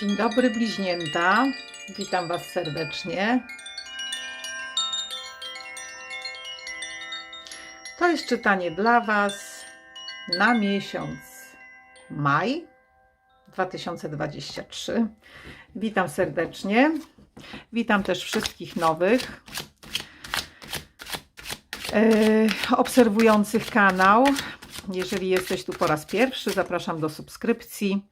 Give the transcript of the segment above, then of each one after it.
Dzień dobry bliźnięta. Witam Was serdecznie. To jest czytanie dla Was na miesiąc maj 2023. Witam serdecznie. Witam też wszystkich nowych e, obserwujących kanał. Jeżeli jesteś tu po raz pierwszy, zapraszam do subskrypcji.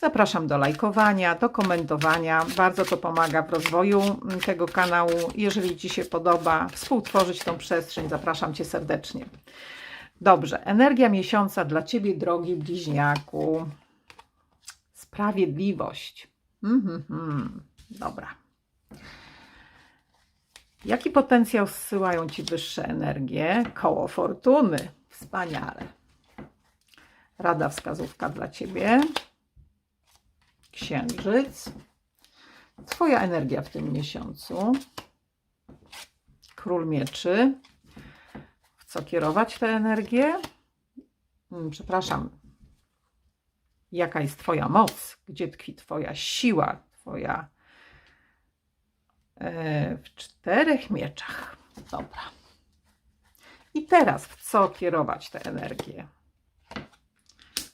Zapraszam do lajkowania, do komentowania. Bardzo to pomaga w rozwoju tego kanału. Jeżeli Ci się podoba współtworzyć tą przestrzeń, zapraszam Cię serdecznie. Dobrze, energia miesiąca dla Ciebie, drogi bliźniaku. Sprawiedliwość. Mhm, mhm. Dobra. Jaki potencjał zsyłają Ci wyższe energie? Koło fortuny. Wspaniale. Rada wskazówka dla Ciebie. Księżyc. Twoja energia w tym miesiącu. Król mieczy. W co kierować tę energię? Hmm, Przepraszam. Jaka jest Twoja moc? Gdzie tkwi Twoja siła? Twoja. e, w czterech mieczach. Dobra. I teraz w co kierować tę energię?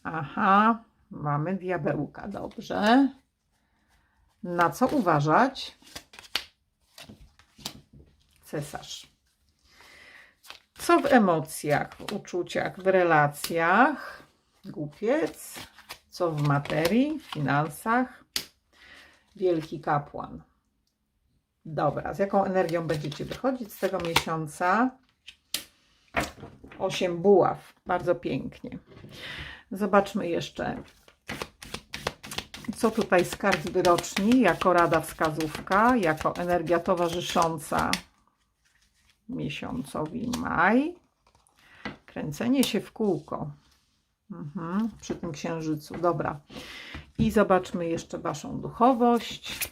Aha, mamy diabełka, dobrze. Na co uważać? Cesarz. Co w emocjach, w uczuciach, w relacjach? Głupiec. Co w materii, finansach? Wielki kapłan. Dobra, z jaką energią będziecie wychodzić z tego miesiąca? Osiem buław. Bardzo pięknie. Zobaczmy jeszcze, co tutaj z kart wyroczni, jako rada wskazówka, jako energia towarzysząca miesiącowi maj. Kręcenie się w kółko mhm, przy tym księżycu. Dobra. I zobaczmy jeszcze Waszą duchowość.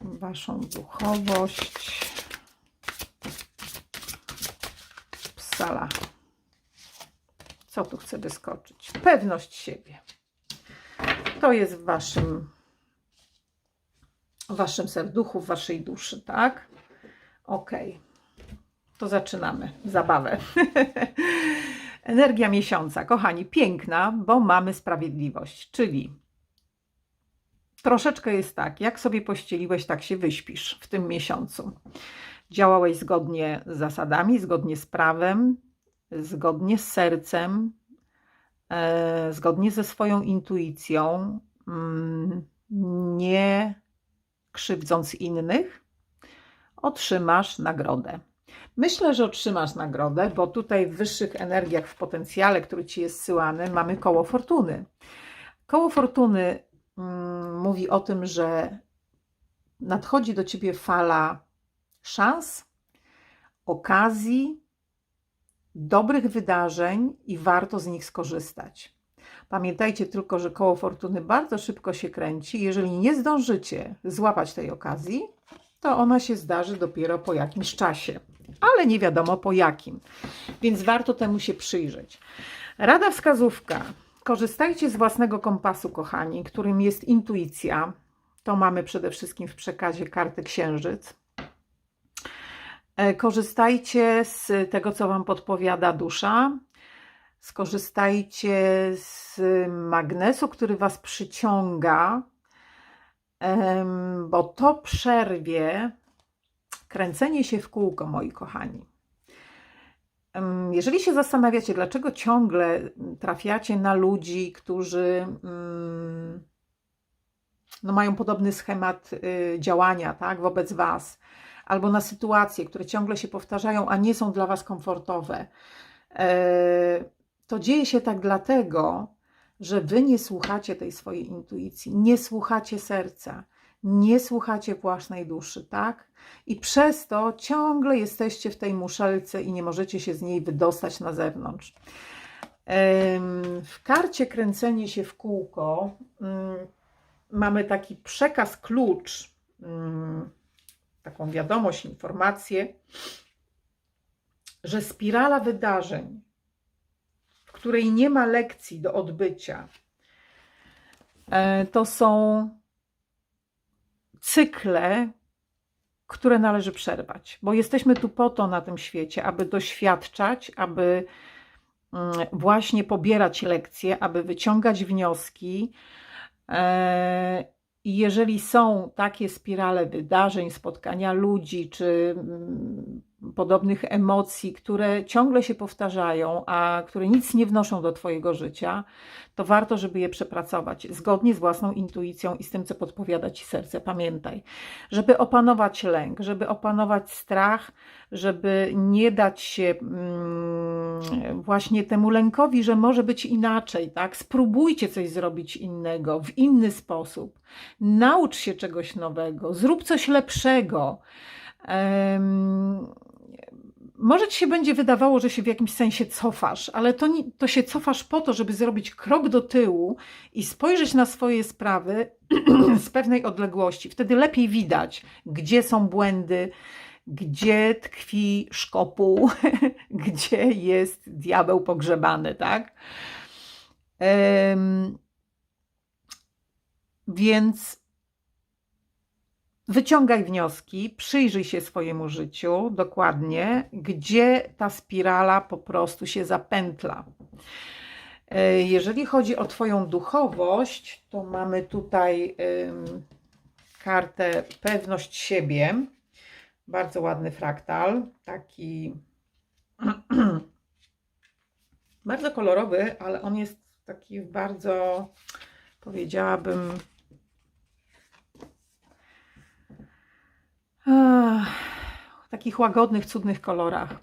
Waszą duchowość. Psala. Co tu chce wyskoczyć? Pewność siebie. To jest w waszym, w waszym serduchu, w waszej duszy, tak? Ok. To zaczynamy zabawę. Energia miesiąca, kochani, piękna, bo mamy sprawiedliwość, czyli troszeczkę jest tak, jak sobie pościeliłeś, tak się wyśpisz w tym miesiącu. Działałeś zgodnie z zasadami, zgodnie z prawem, zgodnie z sercem, zgodnie ze swoją intuicją, mm, nie krzywdząc innych, otrzymasz nagrodę. Myślę, że otrzymasz nagrodę, bo tutaj w wyższych energiach, w potencjale, który ci jest zsyłany, mamy koło fortuny. Koło fortuny mm, mówi o tym, że nadchodzi do ciebie fala szans, okazji, dobrych wydarzeń i warto z nich skorzystać. Pamiętajcie tylko, że koło fortuny bardzo szybko się kręci. Jeżeli nie zdążycie złapać tej okazji, to ona się zdarzy dopiero po jakimś czasie, ale nie wiadomo po jakim. Więc warto temu się przyjrzeć. Rada wskazówka. Korzystajcie z własnego kompasu, kochani, którym jest intuicja. To mamy przede wszystkim w przekazie karty Księżyc. E, Korzystajcie z tego, co Wam podpowiada dusza. Skorzystajcie z magnesu, który Was przyciąga, bo to przerwie kręcenie się w kółko, moi kochani. Jeżeli się zastanawiacie, dlaczego ciągle trafiacie na ludzi, którzy mm, no, mają podobny schemat y, działania tak, wobec Was, albo na sytuacje, które ciągle się powtarzają, a nie są dla Was komfortowe. E, To dzieje się tak dlatego, że Wy nie słuchacie tej swojej intuicji, nie słuchacie serca, nie słuchacie własnej duszy, tak? I przez to ciągle jesteście w tej muszelce i nie możecie się z niej wydostać na zewnątrz. W karcie kręcenie się w kółko mm, mamy taki przekaz, klucz, mm, taką wiadomość, informację, że spirala wydarzeń, w której nie ma lekcji do odbycia, e, to są cykle, które należy przerwać, bo jesteśmy tu po to na tym świecie, aby doświadczać, aby mm, właśnie pobierać lekcje, aby wyciągać wnioski. I jeżeli są takie spirale wydarzeń, spotkania ludzi, czy mm, podobnych emocji, które ciągle się powtarzają, a które nic nie wnoszą do Twojego życia, to warto, żeby je przepracować zgodnie z własną intuicją i z tym, co podpowiada Ci serce. Pamiętaj, żeby opanować lęk, żeby opanować strach, żeby nie dać się mm, właśnie temu lękowi, że może być inaczej, tak? Spróbujcie coś zrobić innego, w inny sposób. Naucz się czegoś nowego, zrób coś lepszego. Może ci się będzie wydawało, że się w jakimś sensie cofasz, ale to, nie, to się cofasz po to, żeby zrobić krok do tyłu i spojrzeć na swoje sprawy z pewnej odległości. Wtedy lepiej widać, gdzie są błędy, gdzie tkwi szkopuł, gdzie jest diabeł pogrzebany, tak? Um, więc Wyciągaj wnioski, przyjrzyj się swojemu życiu dokładnie, gdzie ta spirala po prostu się zapętla. E, jeżeli chodzi o Twoją duchowość, to mamy tutaj kartę pewność siebie. Bardzo ładny fraktal, taki bardzo kolorowy, ale on jest taki bardzo, powiedziałabym, w takich łagodnych, cudnych kolorach.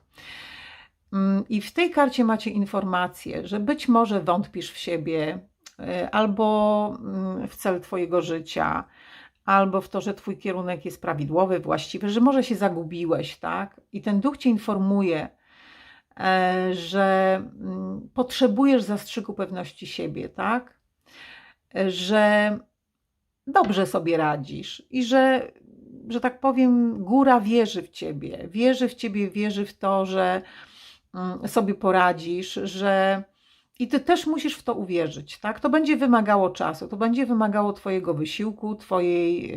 Mm, I w tej karcie macie informację, że być może wątpisz w siebie, y, albo mm, w cel Twojego życia, albo w to, że Twój kierunek jest prawidłowy, właściwy, że może się zagubiłeś, tak? I ten duch Cię informuje, e, że mm, potrzebujesz zastrzyku pewności siebie, tak? Że dobrze sobie radzisz i że że tak powiem, góra wierzy w ciebie. Wierzy w ciebie, wierzy w to, że mm, sobie poradzisz, że. I ty też musisz w to uwierzyć, tak? To będzie wymagało czasu, to będzie wymagało Twojego wysiłku, Twojej,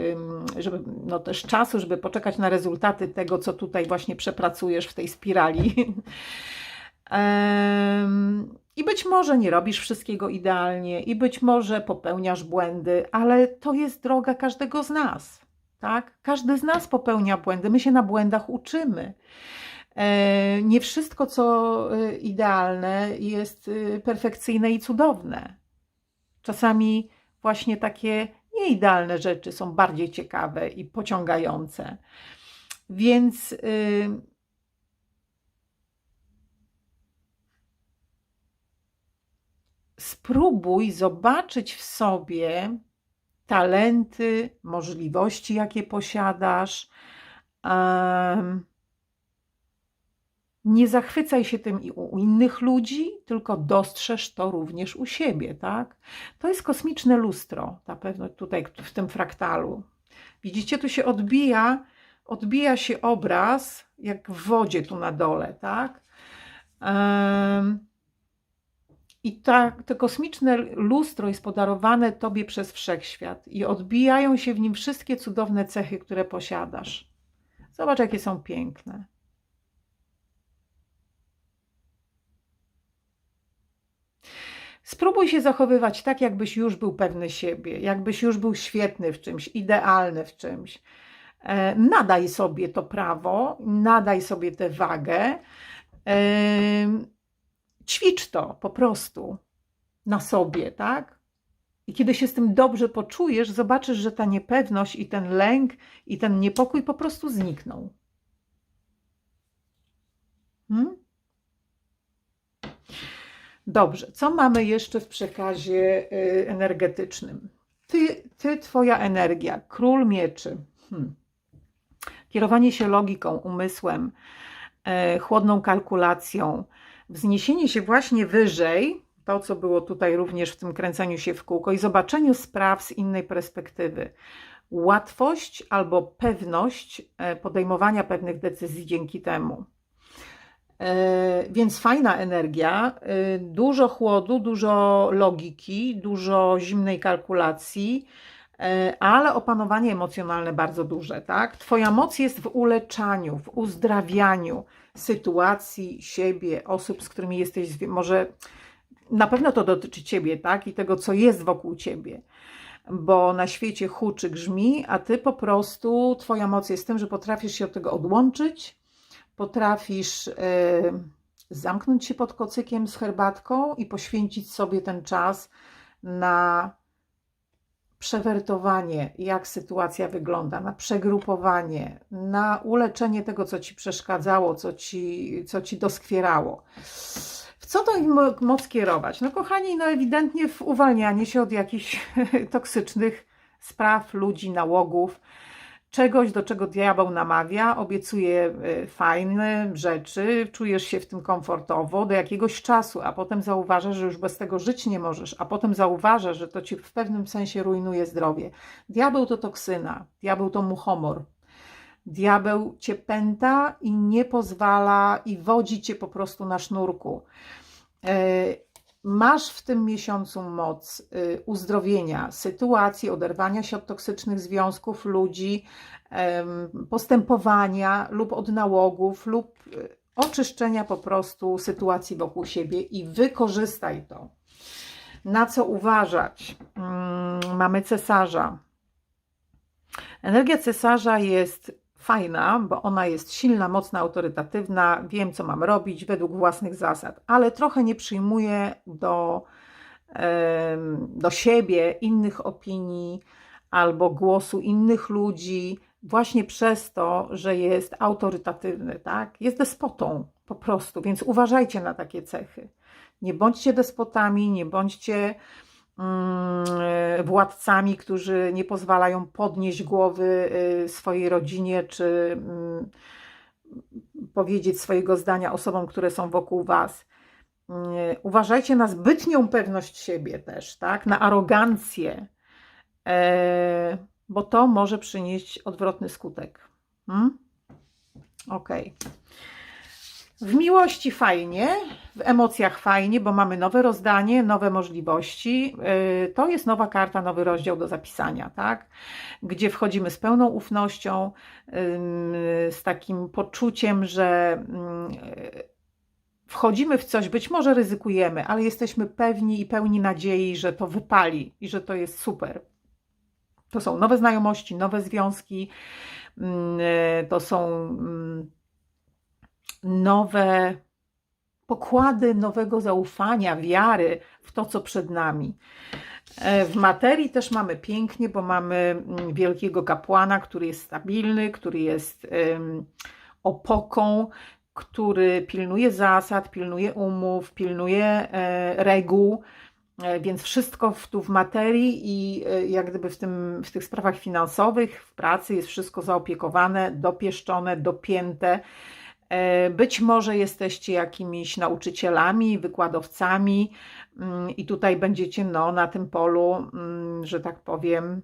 żeby, no też czasu, żeby poczekać na rezultaty tego, co tutaj właśnie przepracujesz w tej spirali. I być może nie robisz wszystkiego idealnie, i być może popełniasz błędy, ale to jest droga każdego z nas. Tak? Każdy z nas popełnia błędy, my się na błędach uczymy. E, nie wszystko, co e, idealne, jest e, perfekcyjne i cudowne. Czasami właśnie takie nieidealne rzeczy są bardziej ciekawe i pociągające. Więc spróbuj zobaczyć w sobie talenty, możliwości, jakie posiadasz. Nie zachwycaj się tym u innych ludzi, tylko dostrzeż to również u siebie, tak? To jest kosmiczne lustro, na pewno tutaj w tym fraktalu. Widzicie, tu się odbija, odbija się obraz, jak w wodzie tu na dole, tak? I ta, to kosmiczne lustro jest podarowane Tobie przez wszechświat i odbijają się w nim wszystkie cudowne cechy, które posiadasz. Zobacz, jakie są piękne. Spróbuj się zachowywać tak, jakbyś już był pewny siebie, jakbyś już był świetny w czymś, idealny w czymś. E, nadaj sobie to prawo, nadaj sobie tę wagę ćwicz to po prostu na sobie, tak? I kiedy się z tym dobrze poczujesz, zobaczysz, że ta niepewność i ten lęk i ten niepokój po prostu znikną. Hmm? Dobrze, co mamy jeszcze w przekazie y, energetycznym? Ty, ty twoja energia, król mieczy. Hmm. Kierowanie się logiką, umysłem, e, chłodną kalkulacją, wzniesienie się właśnie wyżej, to co było tutaj również w tym kręceniu się w kółko i zobaczeniu spraw z innej perspektywy. Łatwość albo pewność e, podejmowania pewnych decyzji dzięki temu. E, Więc fajna energia, e, dużo chłodu, dużo logiki, dużo zimnej kalkulacji, ale opanowanie emocjonalne bardzo duże, tak? Twoja moc jest w uleczaniu, w uzdrawianiu sytuacji, siebie, osób, z którymi jesteś, może na pewno to dotyczy ciebie, tak? I tego, co jest wokół ciebie. Bo na świecie huczy, grzmi, a ty po prostu, twoja moc jest w tym, że potrafisz się od tego odłączyć, potrafisz e, zamknąć się pod kocykiem z herbatką i poświęcić sobie ten czas na przewertowanie, jak sytuacja wygląda, na przegrupowanie, na uleczenie tego, co ci przeszkadzało, co ci, co ci doskwierało. W co to im mo- moc kierować? No kochani, no ewidentnie w uwalnianie się od jakichś toksycznych spraw, ludzi, nałogów, czegoś, do czego diabeł namawia, obiecuje y, fajne rzeczy, czujesz się w tym komfortowo do jakiegoś czasu, a potem zauważasz, że już bez tego żyć nie możesz, a potem zauważasz, że to ci w pewnym sensie rujnuje zdrowie. Diabeł to toksyna, diabeł to muchomor. Diabeł cię pęta i nie pozwala i wodzi cię po prostu na sznurku. Masz w tym miesiącu moc y, uzdrowienia sytuacji, oderwania się od toksycznych związków, ludzi, postępowania lub od nałogów, lub y, oczyszczenia po prostu sytuacji wokół siebie i wykorzystaj to. Na co uważać? Mm, Mamy cesarza. Energia cesarza jest fajna, bo ona jest silna, mocna, autorytatywna, wiem, co mam robić według własnych zasad, ale trochę nie przyjmuje do, do siebie innych opinii albo głosu innych ludzi, właśnie przez to, że jest autorytatywny, tak? Jest despotą po prostu, więc uważajcie na takie cechy. Nie bądźcie despotami, nie bądźcie władcami, którzy nie pozwalają podnieść głowy y, swojej rodzinie, czy mm, powiedzieć swojego zdania osobom, które są wokół Was. Nie, Uważajcie na zbytnią pewność siebie też, tak? Na arogancję, e, bo to może przynieść odwrotny skutek. Hmm? Okej. W miłości fajnie, w emocjach fajnie, bo mamy nowe rozdanie, nowe możliwości. Yy, To jest nowa karta, nowy rozdział do zapisania, tak? Gdzie wchodzimy z pełną ufnością, z takim poczuciem, że yy, wchodzimy w coś, być może ryzykujemy, ale jesteśmy pewni i pełni nadziei, że to wypali i że to jest super. To są nowe znajomości, nowe związki, yy, to są nowe pokłady nowego zaufania, wiary w to, co przed nami. E, W materii też mamy pięknie, bo mamy mm, wielkiego kapłana, który jest stabilny, który jest opoką, który pilnuje zasad, pilnuje umów, pilnuje e, reguł. E, Więc wszystko w, tu w materii i jak gdyby w, tym, w tych sprawach finansowych, w pracy jest wszystko zaopiekowane, dopieszczone, dopięte. E, Być może jesteście jakimiś nauczycielami, wykładowcami mm, i tutaj będziecie no, na tym polu, mm, że tak powiem,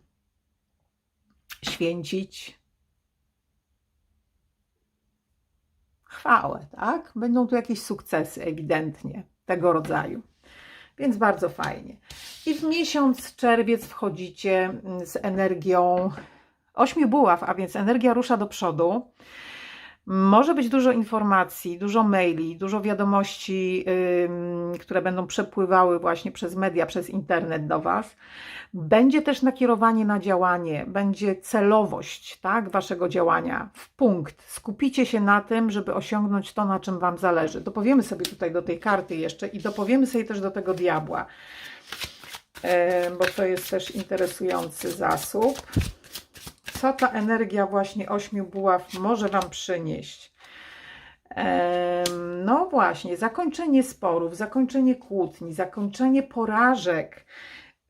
święcić chwałę, tak? Będą tu jakieś sukcesy ewidentnie tego rodzaju. Więc bardzo fajnie. I w miesiąc czerwiec wchodzicie mm, z energią ośmiu buław, a więc energia rusza do przodu. Może być dużo informacji, dużo maili, dużo wiadomości, które będą przepływały właśnie przez media, przez internet do Was. Będzie też nakierowanie na działanie, będzie celowość tak, Waszego działania w punkt. Skupicie się na tym, żeby osiągnąć to, na czym Wam zależy. Dopowiemy sobie tutaj do tej karty jeszcze i dopowiemy sobie też do tego diabła, bo to jest też interesujący zasób co ta energia właśnie ośmiu buław może Wam przynieść. No właśnie, zakończenie sporów, zakończenie kłótni, zakończenie porażek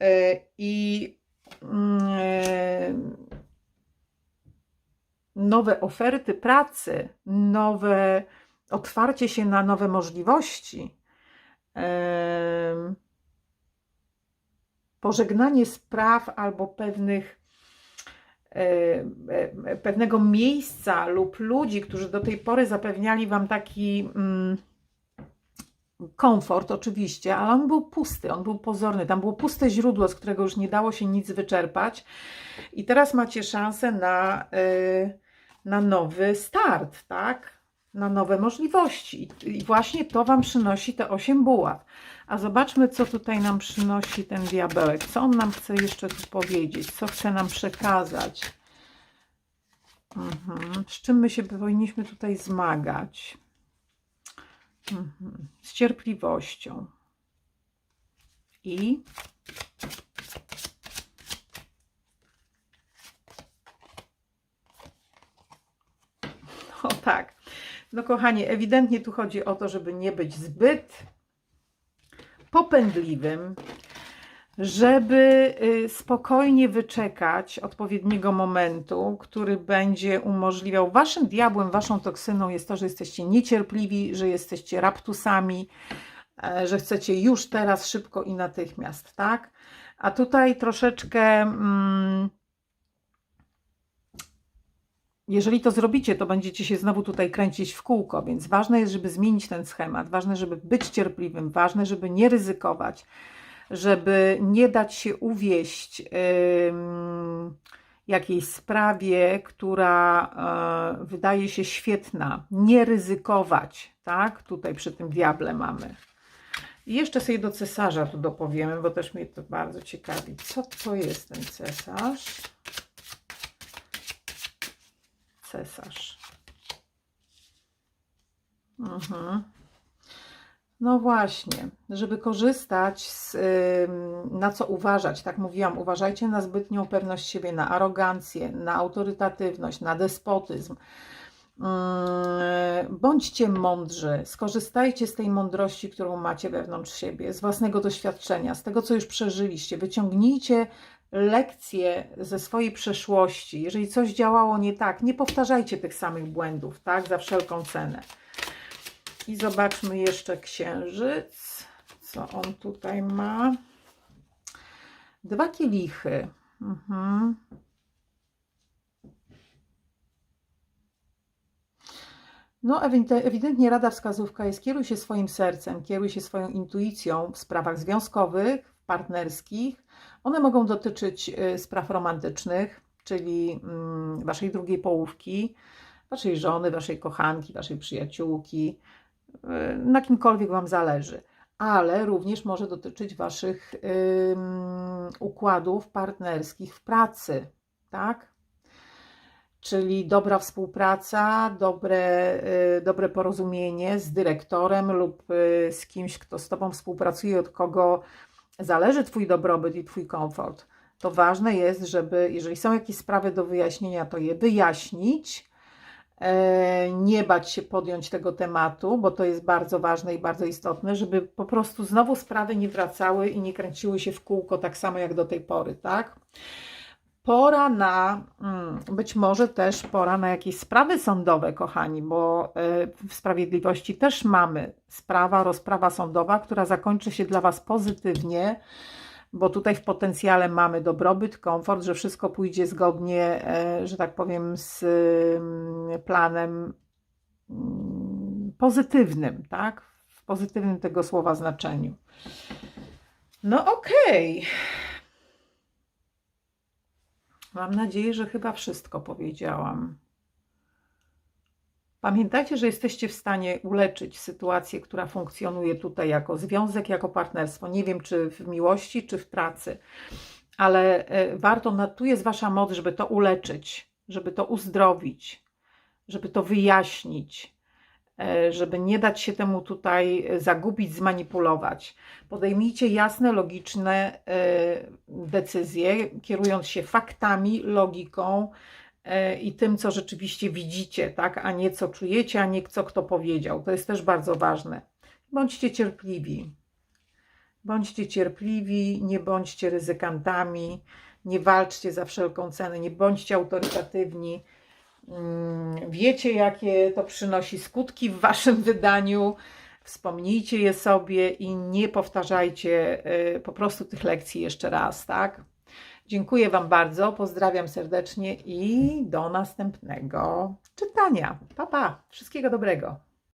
e, i mm, e, nowe oferty pracy, nowe otwarcie się na nowe możliwości. Pożegnanie spraw albo pewnych pewnego miejsca lub ludzi, którzy do tej pory zapewniali Wam taki mm, komfort, oczywiście, ale on był pusty, on był pozorny. Tam było puste źródło, z którego już nie dało się nic wyczerpać. I teraz macie szansę na, y, na nowy start, tak? Na nowe możliwości. I właśnie to Wam przynosi te 8 buław. A zobaczmy, co tutaj nam przynosi ten diabełek. Co on nam chce jeszcze tu powiedzieć? Co chce nam przekazać? Mhm. Z czym my się powinniśmy tutaj zmagać? Mhm. Z cierpliwością. I o tak. No kochani, ewidentnie tu chodzi o to, żeby nie być zbyt popędliwym, żeby y, spokojnie wyczekać odpowiedniego momentu, który będzie umożliwiał. Waszym diabłem, waszą toksyną jest to, że jesteście niecierpliwi, że jesteście raptusami, e, że chcecie już teraz, szybko i natychmiast, tak? A tutaj troszeczkę. Mm, jeżeli to zrobicie, to będziecie się znowu tutaj kręcić w kółko, więc ważne jest, żeby zmienić ten schemat, ważne, żeby być cierpliwym, ważne, żeby nie ryzykować, żeby nie dać się uwieść ym, jakiejś sprawie, która e, wydaje się świetna, nie ryzykować, tak? Tutaj przy tym diable mamy. I jeszcze sobie do cesarza tu dopowiemy, bo też mnie to bardzo ciekawi. Co to jest ten cesarz? Cesarz. Mhm. No właśnie, żeby korzystać z, na co uważać, tak mówiłam, uważajcie na zbytnią pewność siebie, na arogancję, na autorytatywność, na despotyzm. Ym, Bądźcie mądrzy, skorzystajcie z tej mądrości, którą macie wewnątrz siebie, z własnego doświadczenia, z tego, co już przeżyliście. Wyciągnijcie lekcje ze swojej przeszłości. Jeżeli coś działało nie tak, nie powtarzajcie tych samych błędów, tak, za wszelką cenę. I zobaczmy jeszcze księżyc, co on tutaj ma. Dwa kielichy. Mhm. No, ewidentnie, rada wskazówka jest kieruj się swoim sercem, kieruj się swoją intuicją w sprawach związkowych, partnerskich. One mogą dotyczyć y, spraw romantycznych, czyli mm, waszej drugiej połówki, waszej żony, waszej kochanki, waszej przyjaciółki, y, na kimkolwiek wam zależy. Ale również może dotyczyć waszych układów partnerskich w pracy, tak? czyli dobra współpraca, dobre, y, dobre porozumienie z dyrektorem lub z kimś, kto z Tobą współpracuje, od kogo zależy Twój dobrobyt i Twój komfort. To ważne jest, żeby, jeżeli są jakieś sprawy do wyjaśnienia, to je wyjaśnić, e, nie bać się podjąć tego tematu, bo to jest bardzo ważne i bardzo istotne, żeby po prostu znowu sprawy nie wracały i nie kręciły się w kółko tak samo jak do tej pory, tak? Pora na, mm, być może też pora na jakieś sprawy sądowe, kochani, bo y, w sprawiedliwości też mamy sprawa, rozprawa sądowa, która zakończy się dla Was pozytywnie, bo tutaj w potencjale mamy dobrobyt, komfort, że wszystko pójdzie zgodnie, e, że tak powiem, z mm, planem mm, pozytywnym, tak? W pozytywnym tego słowa znaczeniu. No okej. Okay. Mam nadzieję, że chyba wszystko powiedziałam. Pamiętajcie, że jesteście w stanie uleczyć sytuację, która funkcjonuje tutaj jako związek, jako partnerstwo. Nie wiem, czy w miłości, czy w pracy, ale e, warto, tu jest Wasza moc, żeby to uleczyć, żeby to uzdrowić, żeby to wyjaśnić, żeby nie dać się temu tutaj zagubić, zmanipulować. Podejmijcie jasne, logiczne e, decyzje, kierując się faktami, logiką e, i tym, co rzeczywiście widzicie, tak, a nie co czujecie, a nie co kto powiedział. To jest też bardzo ważne. Bądźcie cierpliwi. Bądźcie cierpliwi, nie bądźcie ryzykantami, nie walczcie za wszelką cenę, nie bądźcie autorytatywni. Mm, wiecie, jakie to przynosi skutki w waszym wydaniu wspomnijcie je sobie i nie powtarzajcie y, po prostu tych lekcji jeszcze raz, tak? Dziękuję Wam bardzo, pozdrawiam serdecznie i do następnego czytania. Pa, pa, wszystkiego dobrego.